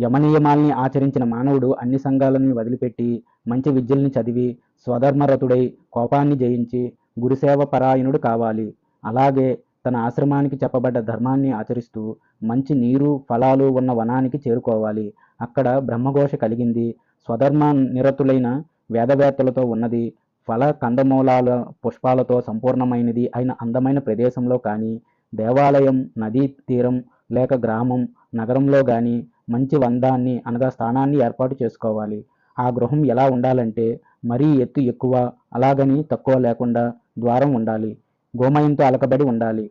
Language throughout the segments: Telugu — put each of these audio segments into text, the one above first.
యమనియమాల్ని ఆచరించిన మానవుడు అన్ని సంఘాలని వదిలిపెట్టి మంచి విద్యల్ని చదివి స్వధర్మరతుడై కోపాన్ని జయించి గురుసేవ పరాయణుడు కావాలి. అలాగే తన ఆశ్రమానికి చెప్పబడ్డ ధర్మాన్ని ఆచరిస్తూ మంచి నీరు ఫలాలు ఉన్న వనానికి చేరుకోవాలి. అక్కడ బ్రహ్మఘోష కలిగింది. స్వధర్మ నిరతులైన వేదవేత్తలతో ఉన్నది. ఫల కందమూలాల పుష్పాలతో సంపూర్ణమైనది అయిన అందమైన ప్రదేశంలో కానీ దేవాలయం నదీ తీరం లేక గ్రామం నగరంలో కానీ మంచి వందాన్ని అనగా స్థానాన్ని ఏర్పాటు చేసుకోవాలి. ఆ గృహం ఎలా ఉండాలంటే మరీ ఎత్తు ఎక్కువ అలాగని తక్కువ లేకుండా ద్వారం ఉండాలి. గోమయంతో అలకబడి ఉండాలి.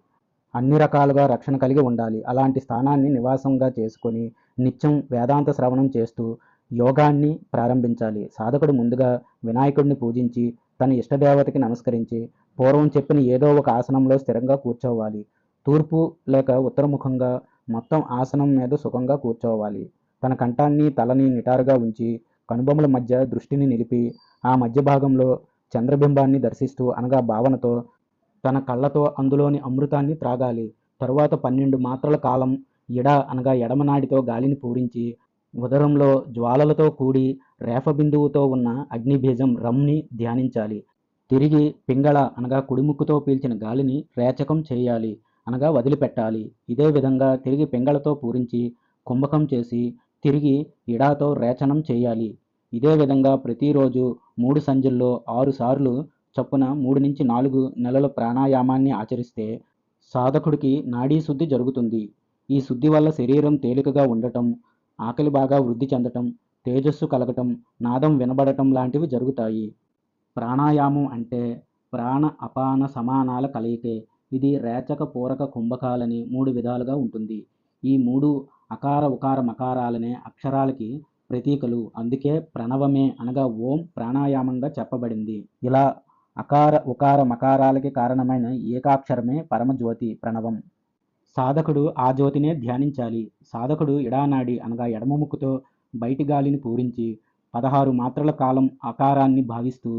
అన్ని రకాలుగా రక్షణ కలిగి ఉండాలి. అలాంటి స్థానాన్ని నివాసంగా చేసుకొని నిత్యం వేదాంత శ్రవణం చేస్తూ యోగాన్ని ప్రారంభించాలి. సాధకుడు ముందుగా వినాయకుడిని పూజించి తన ఇష్టదేవతకి నమస్కరించి పూర్వం చెప్పిన ఏదో ఒక ఆసనంలో స్థిరంగా కూర్చోవాలి. తూర్పు లేక ఉత్తరముఖంగా మొత్తం ఆసనం మీద సుఖంగా కూర్చోవాలి. తన కంఠాన్ని తలని నిటారుగా ఉంచి కనుబొమ్మల మధ్య దృష్టిని నిలిపి ఆ మధ్య భాగంలో చంద్రబింబాన్ని దర్శిస్తూ అనగా భావనతో తన కళ్ళతో అందులోని అమృతాన్ని త్రాగాలి. తరువాత పన్నెండు మాత్రల కాలం ఎడ అనగా ఎడమనాడితో గాలిని పూరించి ఉదరంలో జ్వాలలతో కూడి రేఫ బిందువుతో ఉన్న అగ్నిబీజం రమ్ని ధ్యానించాలి. తిరిగి పింగళ అనగా కుడిముక్కుతో పీల్చిన గాలిని రేచకం చేయాలి. అనగా వదిలిపెట్టాలి. ఇదే విధంగా తిరిగి పింగళతో పూరించి కుంభకం చేసి తిరిగి ఇడాతో రేచనం చేయాలి. ఇదే విధంగా ప్రతిరోజు మూడు సంజుల్లో ఆరు సార్లు చొప్పున మూడు నుంచి నాలుగు నెలల ప్రాణాయామాన్ని ఆచరిస్తే సాధకుడికి నాడీ శుద్ధి జరుగుతుంది. ఈ శుద్ధి వల్ల శరీరం తేలికగా ఉండటం ఆకలి బాగా వృద్ధి చెందటం తేజస్సు కలగటం నాదం వినబడటం లాంటివి జరుగుతాయి. ప్రాణాయామం అంటే ప్రాణ అపాన సమానాల కలయికే ఇది రేచక పూరక కుంభకాలని మూడు విధాలుగా ఉంటుంది. ఈ మూడు అకార ఉకార మకారాలనే అక్షరాలకి ప్రతీకలు. అందుకే ప్రణవమే అనగా ఓం ప్రాణాయామంగా చెప్పబడింది. ఇలా అకార ఉకార మకారాలకి కారణమైన ఏకాక్షరమే పరమజ్యోతి ప్రణవం. సాధకుడు ఆ జ్యోతినే ధ్యానించాలి. సాధకుడు ఇడానాడి అనగా ఎడమ ముక్కుతో బయటి గాలిని పూరించి పదహారు మాత్రల కాలం అకారాన్ని భావిస్తూ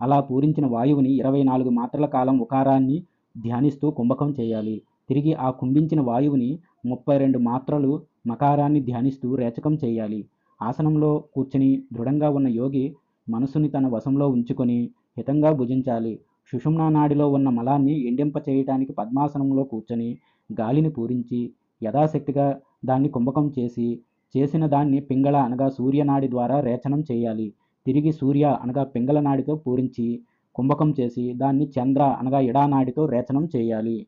అలా పూరించిన వాయువుని ఇరవై నాలుగు మాత్రల కాలం ఉకారాన్ని ధ్యానిస్తూ కుంభకం చేయాలి. తిరిగి ఆ కుంభించిన వాయువుని ముప్పై రెండు మాత్రలు మకారాన్ని ధ్యానిస్తూ రేచకం చేయాలి. ఆసనంలో కూర్చుని దృఢంగా ఉన్న యోగి మనసుని తన వశంలో ఉంచుకొని హితంగా భుజించాలి. సుషుమ్నా నాడిలో ఉన్న మలాన్ని ఎండింప చేయటానికి పద్మాసనంలో కూర్చొని గాలిని పూరించి యథాశక్తిగా దాన్ని కుంభకం చేసి చేసిన దాన్ని పింగళ అనగా సూర్యనాడి ద్వారా రేచనం చేయాలి. తిరిగి సూర్య అనగా పింగళ నాడితో పూరించి కుంభకం చేసి దాన్ని చంద్ర అనగా ఇడానాడితో రేచనం చేయాలి.